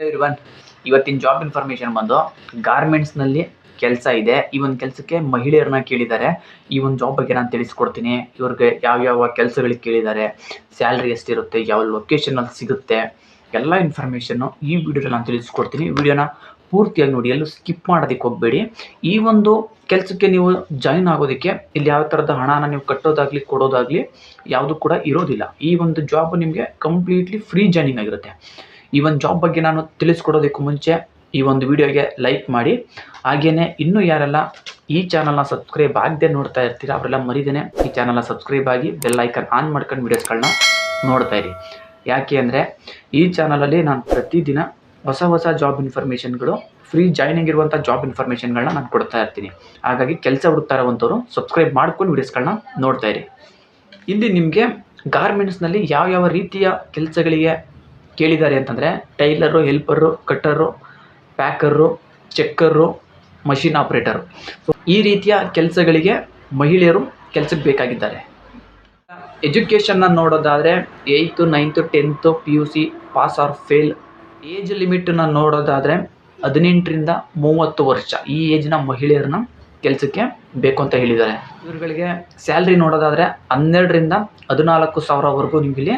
ಇವನ್ ಇವತ್ತಿನ job information ಬಂದು ಗಾರ್ಮೆಂಟ್ಸ್ನಲ್ಲಿ ಕೆಲಸ ಇದೆ. ಈ ಒಂದು ಕೆಲಸಕ್ಕೆ ಮಹಿಳೆಯರನ್ನ ಕೇಳಿದ್ದಾರೆ. ಈ ಒಂದು ಜಾಬ್ ಬಗ್ಗೆ ನಾನು ತಿಳಿಸ್ಕೊಡ್ತೀನಿ. ಇವ್ರಿಗೆ ಯಾವ್ಯಾವ ಕೆಲಸಗಳಿಗೆ ಕೇಳಿದ್ದಾರೆ. ಸ್ಯಾಲ್ರಿ ಎಷ್ಟಿರುತ್ತೆ, ಯಾವ ಲೊಕೇಶನಲ್ಲಿ ಸಿಗುತ್ತೆ. ಎಲ್ಲ ಇನ್ಫಾರ್ಮೇಷನ್ನು ಈ ವಿಡಿಯೋದಲ್ಲಿ ನಾನು ತಿಳಿಸ್ಕೊಡ್ತೀನಿ. ವಿಡಿಯೋನ ಪೂರ್ತಿಯಾಗಿ ನೋಡಿ, ಎಲ್ಲೂ ಸ್ಕಿಪ್ ಮಾಡೋದಕ್ಕೆ ಹೋಗಬೇಡಿ. ಈ ಒಂದು ಕೆಲಸಕ್ಕೆ ನೀವು ಜಾಯಿನ್ ಆಗೋದಕ್ಕೆ ಇಲ್ಲಿ ಯಾವ ಥರದ ಹಣನ ನೀವು ಕಟ್ಟೋದಾಗಲಿ, ಕೊಡೋದಾಗಲಿ ಯಾವುದು ಕೂಡ ಇರೋದಿಲ್ಲ. ಈ ಒಂದು ಜಾಬ್ ನಿಮಗೆ ಕಂಪ್ಲೀಟ್ಲಿ ಫ್ರೀ ಜಾಯ್ನಿಂಗ್ ಆಗಿರುತ್ತೆ. ಈ ಒಂದು ಜಾಬ್ ಬಗ್ಗೆ ನಾನು ತಿಳಿಸ್ಕೊಡೋದಕ್ಕೂ ಮುಂಚೆ ಈ ಒಂದು ವಿಡಿಯೋಗೆ ಲೈಕ್ ಮಾಡಿ. ಹಾಗೆಯೇ ಇನ್ನೂ ಯಾರೆಲ್ಲ ಈ ಚಾನಲ್ನ ಸಬ್ಸ್ಕ್ರೈಬ್ ಆಗದೆ ನೋಡ್ತಾ ಇರ್ತೀರ ಅವರೆಲ್ಲ ಮರಿದೇನೆ ಈ ಚಾನಲ್ನ ಸಬ್ಸ್ಕ್ರೈಬ್ ಆಗಿ ಬೆಲ್ ಐಕನ್ ಆನ್ ಮಾಡ್ಕೊಂಡು ವೀಡಿಯೋಸ್ಗಳನ್ನ ನೋಡ್ತಾ ಇರಿ. ಯಾಕೆ ಅಂದರೆ ಈ ಚಾನಲಲ್ಲಿ ನಾನು ಪ್ರತಿದಿನ ಹೊಸ ಹೊಸ ಜಾಬ್ ಇನ್ಫಾರ್ಮೇಷನ್ಗಳು ಫ್ರೀ ಜಾಯ್ನಿಂಗ್ ಇರುವಂಥ ಜಾಬ್ ಇನ್ಫಾರ್ಮೇಷನ್ಗಳನ್ನ ನಾನು ಕೊಡ್ತಾ ಇರ್ತೀನಿ. ಹಾಗಾಗಿ ಕೆಲಸ ಹುಡುಕ್ತಾ ಇರುವಂಥವ್ರು ಸಬ್ಸ್ಕ್ರೈಬ್ ಮಾಡ್ಕೊಂಡು ವೀಡಿಯೋಸ್ಗಳನ್ನ ನೋಡ್ತಾ ಇರಿ. ಇಲ್ಲಿ ನಿಮಗೆ ಗಾರ್ಮೆಂಟ್ಸ್ನಲ್ಲಿ ಯಾವ ಯಾವ ರೀತಿಯ ಕೆಲಸಗಳಿಗೆ ಕೇಳಿದ್ದಾರೆ ಅಂತಂದರೆ tailor, helper, cutter, packer, checker, machine operator. So ಈ ರೀತಿಯ ಕೆಲಸಗಳಿಗೆ ಮಹಿಳೆಯರು ಕೆಲಸಕ್ಕೆ ಬೇಕಾಗಿದ್ದಾರೆ. ಎಜುಕೇಷನ್ನ ನೋಡೋದಾದರೆ eighth ninth tenth P U C pass or fail age ಲಿಮಿಟನ್ನ ನೋಡೋದಾದರೆ ಹದಿನೆಂಟರಿಂದ ಮೂವತ್ತು ವರ್ಷ ಈ ಏಜ್ನ ಮಹಿಳೆಯರನ್ನ ಕೆಲಸಕ್ಕೆ ಬೇಕು ಅಂತ ಹೇಳಿದ್ದಾರೆ. ಇವ್ರುಗಳಿಗೆ ಸ್ಯಾಲ್ರಿ ನೋಡೋದಾದರೆ ಹನ್ನೆರಡರಿಂದ ಹದಿನಾಲ್ಕು ಸಾವಿರವರೆಗೂ ನಿಮ್ಗೆ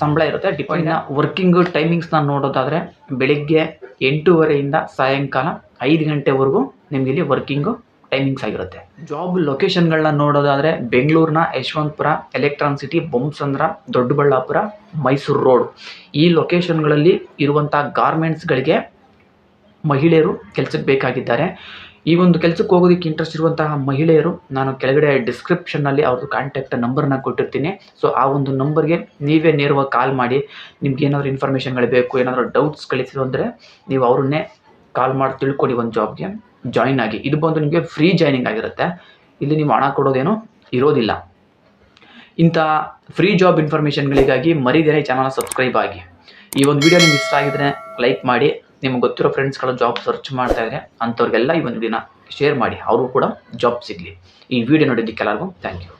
ಸಂಬಳ ಇರುತ್ತೆ. ಡಿಪೆಂಡ್ ವರ್ಕಿಂಗ್ ಟೈಮಿಂಗ್ಸ್ನ ನೋಡೋದಾದರೆ ಬೆಳಿಗ್ಗೆ ಎಂಟೂವರೆಯಿಂದ ಸಾಯಂಕಾಲ ಐದು ಗಂಟೆವರೆಗೂ ನಿಮ್ಗೆ ಇಲ್ಲಿ ವರ್ಕಿಂಗು ಟೈಮಿಂಗ್ಸ್ ಆಗಿರುತ್ತೆ. ಜಾಬ್ ಲೊಕೇಶನ್ಗಳನ್ನ ನೋಡೋದಾದರೆ ಬೆಂಗಳೂರಿನ Yeshwantpur electron city Bommasandra Doddaballapur Mysuru road ಈ ಲೊಕೇಶನ್ಗಳಲ್ಲಿ ಇರುವಂಥ ಗಾರ್ಮೆಂಟ್ಸ್ಗಳಿಗೆ ಮಹಿಳೆಯರು ಕೆಲಸಕ್ಕೆ ಬೇಕಾಗಿದ್ದಾರೆ. ಈ ಒಂದು ಕೆಲಸಕ್ಕೆ ಹೋಗೋದಕ್ಕೆ ಇಂಟ್ರೆಸ್ಟ್ ಇರುವಂತಹ ಮಹಿಳೆಯರು, ನಾನು ಕೆಳಗಡೆ ಡಿಸ್ಕ್ರಿಪ್ಷನ್ನಲ್ಲಿ ಅವ್ರದ್ದು ಕಾಂಟ್ಯಾಕ್ಟ್ ನಂಬರ್ನ ಕೊಟ್ಟಿರ್ತೀನಿ. ಸೊ ಆ ಒಂದು ನಂಬರ್ಗೆ ನೀವೇ ನೇರವಾಗಿ ಕಾಲ್ ಮಾಡಿ, ನಿಮ್ಗೆ ಏನಾದರೂ ಇನ್ಫಾರ್ಮೇಷನ್ಗಳು ಬೇಕು, ಏನಾದರೂ ಡೌಟ್ಸ್ ಕಳಿಸಿದ್ರು ಅಂದರೆ ನೀವು ಅವ್ರನ್ನೇ ಕಾಲ್ ಮಾಡಿ ತಿಳ್ಕೊಡಿ ಒಂದು ಜಾಬ್ಗೆ ಜಾಯಿನ್ ಆಗಿ. ಇದು ಬಂದು ನಿಮಗೆ ಫ್ರೀ ಜಾಯ್ನಿಂಗ್ ಆಗಿರುತ್ತೆ. ಇಲ್ಲಿ ನೀವು ಹಣ ಕೊಡೋದೇನು ಇರೋದಿಲ್ಲ. ಇಂಥ ಫ್ರೀ ಜಾಬ್ ಇನ್ಫಾರ್ಮೇಷನ್ಗಳಿಗಾಗಿ ಮರಿದೇನೆ ಚಾನಲ್ನ ಸಬ್ಸ್ಕ್ರೈಬ್ ಆಗಿ. ಈ ಒಂದು ವಿಡಿಯೋ ನಿಮ್ಗೆ ಇಷ್ಟ ಆಗಿದ್ರೆ ಲೈಕ್ ಮಾಡಿ. ನಿಮ್ಗೆ ಗೊತ್ತಿರೋ ಫ್ರೆಂಡ್ಸ್ಗಳು ಜಾಬ್ ಸರ್ಚ್ ಮಾಡ್ತಾ ಇದ್ದಾರೆ ಅಂಥವ್ರಿಗೆಲ್ಲ ಈ ಒಂದು ದಿನ ಶೇರ್ ಮಾಡಿ. ಅವ್ರಿಗೂ ಕೂಡ ಜಾಬ್ ಸಿಗಲಿ. ಈ ವಿಡಿಯೋ ನೋಡಿದ್ದಕ್ಕೆ ಎಲ್ಲರಿಗೂ ಥ್ಯಾಂಕ್ ಯು